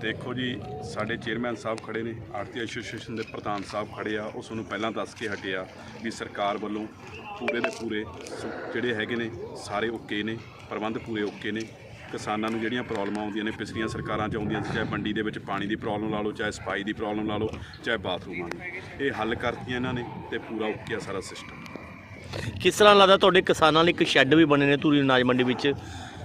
ਦੇਖੋ ਜੀ, ਸਾਡੇ ਚੇਅਰਮੈਨ ਸਾਹਿਬ ਖੜੇ ਨੇ ਆਰਤੀ ਐਸੋਸੀਏਸ਼ਨ ਦੇ ਪ੍ਰਧਾਨ ਸਾਹਿਬ ਖੜੇ ਆ ਉਸ ਨੂੰ ਪਹਿਲਾਂ ਦੱਸ ਕੇ ਹਟੇ ਆ ਵੀ ਸਰਕਾਰ ਵੱਲੋਂ ਪੂਰੇ ਦੇ ਪੂਰੇ ਸ- ਜਿਹੜੇ ਹੈਗੇ ਨੇ, ਸਾਰੇ ਓਕੇ ਨੇ, ਪ੍ਰਬੰਧ ਪੂਰੇ ਓਕੇ ਨੇ। ਕਿਸਾਨਾਂ ਨੂੰ ਜਿਹੜੀਆਂ ਪ੍ਰੋਬਲਮਾਂ ਆਉਂਦੀਆਂ ਨੇ, ਪਿਛਲੀਆਂ ਸਰਕਾਰਾਂ 'ਚ ਆਉਂਦੀਆਂ ਸੀ, ਚਾਹੇ ਮੰਡੀ ਦੇ ਵਿੱਚ ਪਾਣੀ ਦੀ ਪ੍ਰੋਬਲਮ ਲਾ ਲਓ, ਚਾਹੇ ਸਫ਼ਾਈ ਦੀ ਪ੍ਰੋਬਲਮ ਲਾ ਲਓ, ਚਾਹੇ ਬਾਥਰੂਮਾਂ ਦੀ। ਇਹ ਹੱਲ ਕਰਤੀਆਂ ਇਹਨਾਂ ਨੇ ਤੇ ਪੂਰਾ ਓਕੇ ਆ ਸਾਰਾ ਸਿਸਟਮ। ਕਿਸ ਤਰ੍ਹਾਂ ਲੱਗਦਾ ਤੁਹਾਡੇ ਕਿਸਾਨਾਂ ਲਈ ਇੱਕ ਸ਼ੈੱਡ ਵੀ ਬਣੇ ਨੇ ਧੂਰੀ ਅਨਾਜ ਮੰਡੀ ਵਿੱਚ?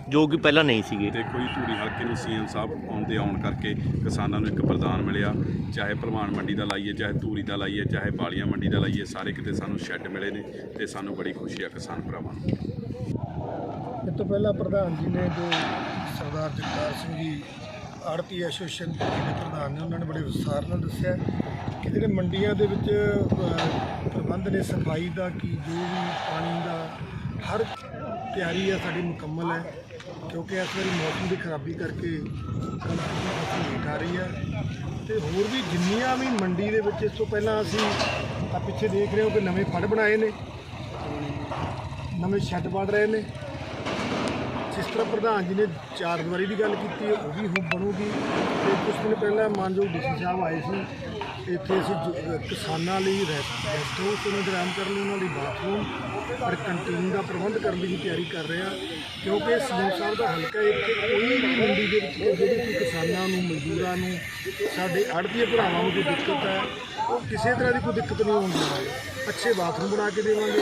ਜੋ ਕਿ ਪਹਿਲਾਂ ਨਹੀਂ ਸੀਗੇ। ਦੇਖੋ ਜੀ ਧੂਰੀ ਹਲਕੇ ਨੂੰ ਸੀਐਮ ਸਾਹਿਬ ਆਉਂਦੇ ਆਉਣ ਕਰਕੇ ਕਿਸਾਨਾਂ ਨੂੰ ਇੱਕ ਵਰਦਾਨ ਮਿਲਿਆ। ਚਾਹੇ ਭਲਵਾਨ ਮੰਡੀ ਦਾ ਲਾਈਏ ਚਾਹੇ ਧੂਰੀ ਦਾ ਲਾਈਏ ਚਾਹੇ ਬਾਲੀਆਂ ਮੰਡੀ ਦਾ ਲਾਈਏ ਸਾਰੇ ਕਿਤੇ ਸਾਨੂੰ ਸ਼ੈੱਡ ਮਿਲੇ ਨੇ ਤੇ ਸਾਨੂੰ ਬੜੀ ਖੁਸ਼ੀ ਆ ਕਿਸਾਨ ਭਰਾਵਾਂ ਨੂੰ। ਇਹ ਤੋਂ ਪਹਿਲਾਂ ਪ੍ਰਧਾਨ ਜੀ ਨੇ ਜੋ ਸਰਦਾਰ ਜਗਤਾਰ ਸਿੰਘ ਜੀ ਆੜਤੀ ਐਸੋਸੀਏਸ਼ਨ ਦੇ ਪ੍ਰਧਾਨ ਨੇ ਉਹਨਾਂ ਨੇ ਬੜੇ ਵਿਸਥਾਰ ਨਾਲ ਦੱਸਿਆ ਕਿ ਜਿਹੜੇ ਮੰਡੀਆਂ ਦੇ ਵਿੱਚ ਅ, ਪ੍ਰਬੰਧ ਨੇ ਸਫ਼ਾਈ ਦਾ ਕੀ ਜੋ ਵੀ ਪਾਣੀ ਦਾ ਹਰ ਤਿਆਰੀ ਆ ਸਾਡੀ ਮੁਕੰਮਲ ਹੈ। ਕਿਉਂਕਿ ਇਸ ਵਾਰੀ ਮੌਸਮ ਦੀ ਖਰਾਬੀ ਕਰਕੇ ਕਣਕ ਦੀ ਫਸਲ ਲੇਟ ਆ ਰਹੀ ਹੈ। ਤੇ ਹੋਰ ਵੀ ਜਿੰਨੀਆਂ ਵੀ ਮੰਡੀ ਦੇ ਵਿੱਚ ਇਸ ਤੋਂ ਪਹਿਲਾਂ ਅਸੀਂ ਆ ਪਿੱਛੇ ਦੇਖ ਰਹੇ ਹੋ ਕਿ ਨਵੇਂ ਫੜ ਬਣਾਏ ਨੇ, ਨਵੇਂ ਸ਼ੈੱਡ ਬਣ ਰਹੇ ਨੇ। ਜਿਸ ਤਰ੍ਹਾਂ ਪ੍ਰਧਾਨ ਜੀ ਨੇ ਚਾਰ ਦੀਵਾਰੀ ਦੀ ਗੱਲ ਕੀਤੀ ਹੈ ਉਹ ਵੀ ਹੁਣ ਬਣੂਗੀ। ਤੇ ਕੁਝ ਦਿਨ ਪਹਿਲਾਂ ਮਾਨਯੋਗ ਡੀਸੀ ਸਾਹਿਬ ਆਏ ਸੀ। ਇੱਥੇ ਅਸੀਂ ਜ- ਕਿਸਾਨਾਂ ਲਈ ਰੈਸਟ ਰੈਸਟ ਹਾਊਸ ਉਹਨਾਂ ਦੇ ਆਰਾਮ ਕਰਨ ਲਈ, ਉਹਨਾਂ ਲਈ ਬਾਥਰੂਮ ਔਰ ਕੰਟੀਨ ਦਾ ਪ੍ਰਬੰਧ ਕਰਨ ਦੀ ਵੀ ਤਿਆਰੀ ਕਰ ਰਹੇ ਹਾਂ। ਕਿਉਂਕਿ ਸੀਐਮ ਸਾਹਿਬ ਦਾ ਹਲਕਾ ਇੱਥੇ ਕੋਈ ਵੀ ਮੰਡੀ ਦੇ ਵਿੱਚ ਜਿਹੜੇ ਕਿ ਕਿਸਾਨਾਂ ਨੂੰ, ਮਜ਼ਦੂਰਾਂ ਨੂੰ, ਸਾਡੇ ਆੜਤੀਏ ਭਰਾਵਾਂ ਨੂੰ ਕੋਈ ਦਿੱਕਤ ਹੈ, ਉਹ ਕਿਸੇ ਤਰ੍ਹਾਂ ਦੀ ਕੋਈ ਦਿੱਕਤ ਨਹੀਂ ਹੋਣ ਦੇਵਾਂਗੇ ਅੱਛੇ ਬਾਥਰੂਮ ਬਣਾ ਕੇ ਦੇਵਾਂਗੇ।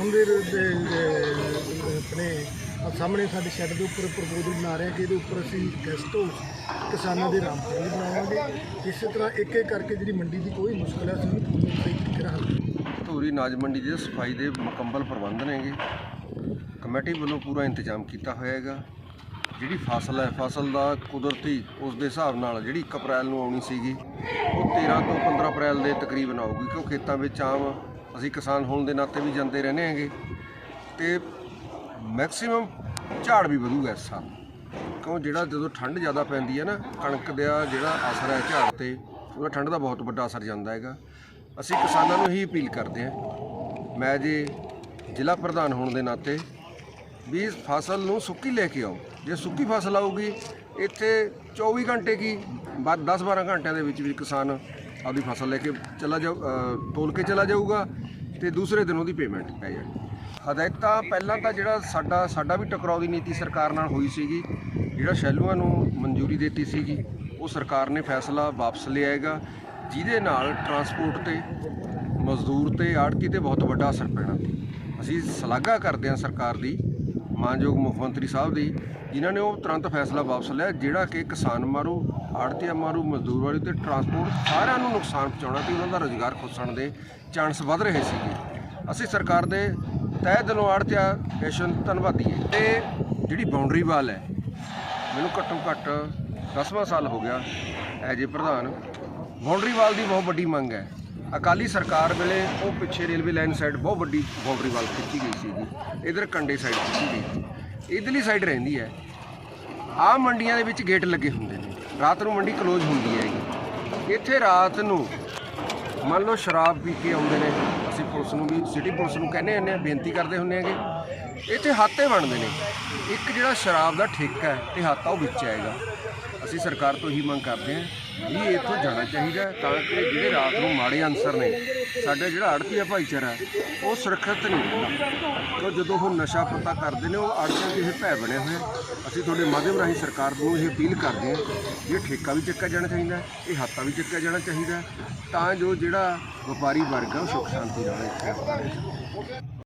ਉਹਦੇ ਦੇ- ਦੇ- ਆਪਣੇ ਆਹ ਸਾਹਮਣੇ ਸਾਡੇ ਸ਼ੈੱਡ ਦੇ ਉੱਪਰ ਪ੍ਰਪੋਜ਼ਲ ਬਣਾ ਰਹੇ ਹਾਂ ਕਿ ਇਹਦੇ ਉੱਪਰ ਅਸੀਂ ਗੈਸਟ ਹਾਊਸ ਕਿਸਾਨਾਂ ਦੇ ਆਰਾਮ ਕਰਨ ਬਣਾਵਾਂਗੇ। ਇਸੇ ਤਰ੍ਹਾਂ ਇੱਕ ਇੱਕ ਕਰਕੇ ਜਿਹੜੀ ਮੰਡੀ ਦੀ ਕੋਈ ਮੁਸ਼ਕਲ ਹੈ, ਅਸੀਂ ਉਹਨੂੰ ਪੂਰੀ ਸਹੀ ਤਰੀਕੇ ਨਾਲ ਹੱਲ ਧੂਰੀ ਨਾਜ ਮੰਡੀ ਦੇ ਸਫ਼ਾਈ ਦੇ ਮੁਕੰਮਲ ਪ੍ਰਬੰਧ ਨੇਗੇ। ਕਮੇਟੀ ਵੱਲੋਂ ਪੂਰਾ ਇੰਤਜ਼ਾਮ ਕੀਤਾ ਹੋਇਆ ਹੈਗਾ। ਜਿਹੜੀ ਫਸਲ ਹੈ, ਫਸਲ ਦਾ ਕੁਦਰਤੀ ਉਸ ਦੇ ਹਿਸਾਬ ਨਾਲ ਜਿਹੜੀ 1 ਅਪ੍ਰੈਲ ਨੂੰ ਆਉਣੀ ਸੀਗੀ, ਉਹ 13 ਤੋਂ 15 ਅਪ੍ਰੈਲ ਦੇ ਤਕਰੀਬਨ ਆਊਗੀ ਕਿਉਂ ਖੇਤਾਂ ਵਿੱਚ ਆਮ ਅਸੀਂ ਕਿਸਾਨ ਹੋਣ ਦੇ ਨਾਤੇ ਵੀ ਜਾਂਦੇ ਰਹਿੰਦੇ ਹੈਗੇ। ਤੇ ਮੈਕਸਿਮਮ ਝਾੜ ਵੀ ਵਧੂਗਾ ਇਸ ਸਾਲ। ਕਿਉਂ ਜਿਹੜਾ ਜਦੋਂ ਠੰਡ ਜ਼ਿਆਦਾ ਪੈਂਦੀ ਹੈ ਨਾ, ਕਣਕ ਦਾ ਜਿਹੜਾ ਅਸਰ ਹੈ ਝਾੜ ਤੇ, ਉਹਦਾ ਠੰਡ ਦਾ ਬਹੁਤ ਵੱਡਾ ਅਸਰ ਜਾਂਦਾ ਹੈਗਾ। ਅਸੀਂ ਕਿਸਾਨਾਂ ਨੂੰ ਹੀ ਅਪੀਲ ਕਰਦੇ ਹਾਂ, ਮੈਂ ਜੇ ਜ਼ਿਲ੍ਹਾ ਪ੍ਰਧਾਨ ਹੋਣ ਦੇ ਨਾਤੇ ਵੀ ਫਸਲ ਨੂੰ ਸੁੱਕੀ ਲੈ ਕੇ ਆਓ। ਜੇ ਸੁੱਕੀ ਫਸਲ ਆਊਗੀ, ਇੱਥੇ 24 ਘੰਟੇ ਕੀ ਬਾਅਦ 10-12 ਘੰਟਿਆਂ ਦੇ ਵਿੱਚ ਵੀ ਕਿਸਾਨ ਆਪਦੀ ਫਸਲ ਲੈ ਕੇ ਚਲਾ ਜਾਊ ਤੋਲ ਕੇ ਚਲਾ ਜਾਊਗਾ। ਤੇ ਦੂਸਰੇ ਦਿਨ ਉਹਦੀ ਪੇਮੈਂਟ ਪੈ ਜਾਣੀ। ਹਦਾਇਤਾਂ ਪਹਿਲਾਂ ਤਾਂ ਜਿਹੜਾ ਸਾਡਾ ਸਾਡਾ ਵੀ ਟਕਰਾਓ ਦੀ ਨੀਤੀ ਸਰਕਾਰ ਨਾਲ ਹੋਈ ਸੀਗੀ, ਜਿਹੜਾ ਸ਼ੈਲੂਆਂ ਨੂੰ ਮਨਜ਼ੂਰੀ ਦਿੱਤੀ ਸੀਗੀ, ਉਹ ਸਰਕਾਰ ਨੇ ਫੈਸਲਾ ਵਾਪਸ ਲਿਆਏਗਾ ਜਿਹਦੇ ਨਾਲ ਟਰਾਂਸਪੋਰਟ ਤੇ, ਮਜ਼ਦੂਰ ਤੇ ਆੜਤੀ ਤੇ ਬਹੁਤ ਵੱਡਾ ਅਸਰ ਪੈਣਾ ਅਸੀਂ ਸ਼ਲਾਘਾ ਕਰਦੇ ਹਾਂ ਸਰਕਾਰ ਦੀ ਮਾਨਯੋਗ ਮੁੱਖ ਮੰਤਰੀ ਸਾਹਿਬ ਦੀ, ਜਿਨ੍ਹਾਂ ਨੇ ਉਹ ਤੁਰੰਤ ਫੈਸਲਾ ਵਾਪਸ ਲਿਆ, ਜਿਹੜਾ ਕਿ ਕਿਸਾਨ ਮਾਰੂ, ਆੜਤੀਆ ਮਾਰੂ, ਮਜ਼ਦੂਰ ਵਾਲੀ ਤੇ ਟਰਾਂਸਪੋਰਟ ਸਾਰਿਆਂ ਨੂੰ ਨੁਕਸਾਨ ਪਹੁੰਚਾਉਣਾ ਤੇ ਉਹਨਾਂ ਦਾ ਰੋਜ਼ਗਾਰ ਖੁੱਸਣ ਦੇ ਚਾਂਸ ਵੱਧ ਰਹੇ ਸੀਗੇ। ਅਸੀਂ ਸਰਕਾਰ ਦੇ ਤਹਿ ਦਿਲੋਂ ਆੜਤੀਆ ਐਸੋਸੀਏਸ਼ਨ ਧੰਨਵਾਦੀ ਹੈ। ਤੇ ਜਿਹੜੀ ਬਾਉਂਡਰੀ ਵਾਲ ਹੈ, ਮੈਨੂੰ ਘੱਟੋ ਘੱਟ 10ਵਾਂ ਸਾਲ ਹੋ ਗਿਆ ਐਜ ਏ ਪ੍ਰਧਾਨ। ਬਾਉਂਡਰੀ ਵਾਲ ਦੀ ਬਹੁਤ ਵੱਡੀ ਮੰਗ ਹੈ। ਅਕਾਲੀ ਸਰਕਾਰ ਵੇਲੇ ਉਹ ਪਿੱਛੇ ਰੇਲਵੇ ਲਾਈਨ ਸਾਈਡ ਬਹੁਤ ਵੱਡੀ ਬਾਉਂਡਰੀ ਵਾਲ ਖਿੱਚੀ ਗਈ ਸੀਗੀ ਇਧਰ ਕੰਡੇ ਸਾਈਡ ਖਿੱਚੀ ਗਈ ਸੀ। ਇਧਰਲੀ ਸਾਈਡ ਰਹਿੰਦੀ ਹੈ। ਆਹ ਮੰਡੀਆਂ ਦੇ ਵਿੱਚ ਗੇਟ ਲੱਗੇ ਹੁੰਦੇ ਨੇ। ਰਾਤ ਨੂੰ ਮੰਡੀ ਕਲੋਜ਼ ਹੁੰਦੀ ਹੈਗੀ ਇੱਥੇ ਰਾਤ ਨੂੰ ਮੰਨ ਲਓ ਸ਼ਰਾਬ ਪੀ ਕੇ ਆਉਂਦੇ ਨੇ। ਅਸੀਂ ਪੁਲਿਸ ਨੂੰ ਵੀ, ਸਿਟੀ ਪੁਲਿਸ ਨੂੰ ਕਹਿੰਦੇ ਹੁੰਦੇ ਆ ਬੇਨਤੀ ਕਰਦੇ ਹੁੰਦੇ ਆਗੇ ਇੱਥੇ ਹਾਤੇ ਬਣਦੇ ਨੇ। ਇੱਕ ਜਿਹੜਾ ਸ਼ਰਾਬ ਦਾ ਠੇਕਾ ਹੈ, ਤੇ ਹਾਤਾ ਉਹ ਵਿੱਚ ਆਏਗਾ। ਅਸੀਂ ਸਰਕਾਰ ਤੋਂ ਹੀ ਮੰਗ ਕਰਦੇ ਹਾਂ ਜੀ ਇੱਥੋਂ ਜਾਣਾ ਚਾਹੀਦਾ ਹੈ ਤਾਂ ਕਿ ਜਿਹੜੇ ਰਾਤ ਨੂੰ ਮਾੜੇ ਅਨਸਰ ਨੇ ਸਾਡਾ ਜਿਹੜਾ ਆੜਤੀਆ ਭਾਈਚਾਰਾ ਹੈ, ਉਹ ਸੁਰੱਖਿਅਤ ਨਹੀਂ ਰਹਿੰਦਾ ਉਹ ਜਦੋਂ ਉਹ ਨਸ਼ਾ ਪਤਾ ਕਰਦੇ ਨੇ ਉਹ ਆੜਤੀਆਂ ਦੇ ਇਹ ਭੈ ਬਣੇ ਹੋਏ ਆ। ਅਸੀਂ ਤੁਹਾਡੇ ਮਾਧਿਅਮ ਰਾਹੀਂ ਸਰਕਾਰ ਨੂੰ ਇਹ ਅਪੀਲ ਕਰਦੇ ਹਾਂ ਵੀ ਇਹ ਠੇਕਾ ਵੀ ਚੱਕਿਆ ਜਾਣਾ ਚਾਹੀਦਾ ਹੈ, ਇਹ ਹਾਤਾ ਵੀ ਚੱਕਿਆ ਜਾਣਾ ਚਾਹੀਦਾ ਹੈ, ਤਾਂ ਜੋ ਜਿਹੜਾ ਵਪਾਰੀ ਵਰਗ ਹੈ ਉਹ ਸੁੱਖ ਸ਼ਾਂਤੀ ਨਾਲ ਇੱਥੇ ਆਪਣੇ